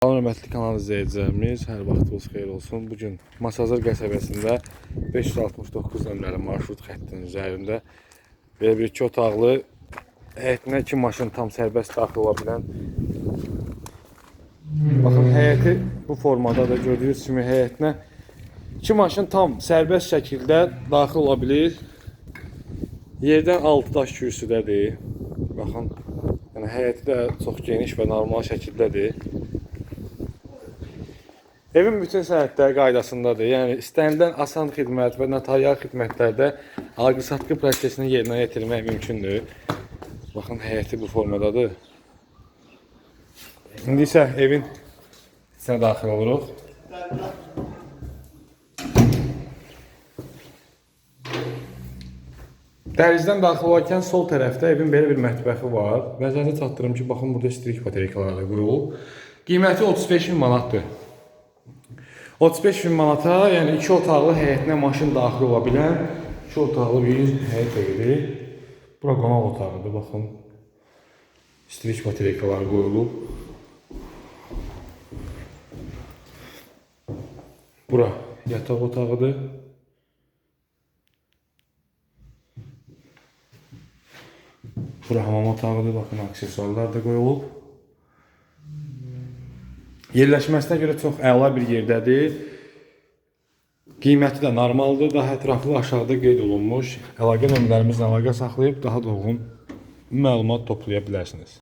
Salam hörmətli kanal izləyicilərimiz, hər vaxtınız xeyir olsun. Bu gün Masazır qəsəbəsində 569 nömrəli marşrut xəttinin üzərində belə bir iki otaqlı həyətinə iki maşın tam sərbəst daxil ola bilən Baxın həyəti bu formada da gördüyünüz kimi həyətinə iki maşın tam sərbəst şəkildə daxil ola bilir. Yerdən 6 daş kürsüdədir. Baxın, yəni həyəti də çox geniş və normal şəkildədir. Evin bütün sənədləri qaydasındadır. Yəni istənilən asan xidmət və notarial xidmətlərdə alqı-satqı prosesini yerinə yetirmək mümkündür. Baxın həyəti bu formadadır. İndi isə evin içinə daxil oluruq. Dəhlizdən daxil olarkən sol tərəfdə evin belə bir mətbəxi var. Nəzərinizə çatdırım ki, baxın burada istilik batereykaları da qoyulub. Qiyməti 35 min manatdır. 35 bin manata, yəni iki otaqlı həyətinə maşın daxil ola bilən iki otaqlı bir həyət evi. Bura qonaq otağıdır, baxın. İstilik batereykaları qoyulub. Bura yataq otağıdır. Bura hamam otağıdır, baxın aksesuarlar da qoyulub. Yerləşməsinə görə çox əla bir yerdədir. Qiyməti də normaldır, daha ətraflı aşağıda qeyd olunmuş. Əlaqə nömrələrimizlə əlaqə saxlayıb daha dolğun məlumat toplaya bilərsiniz.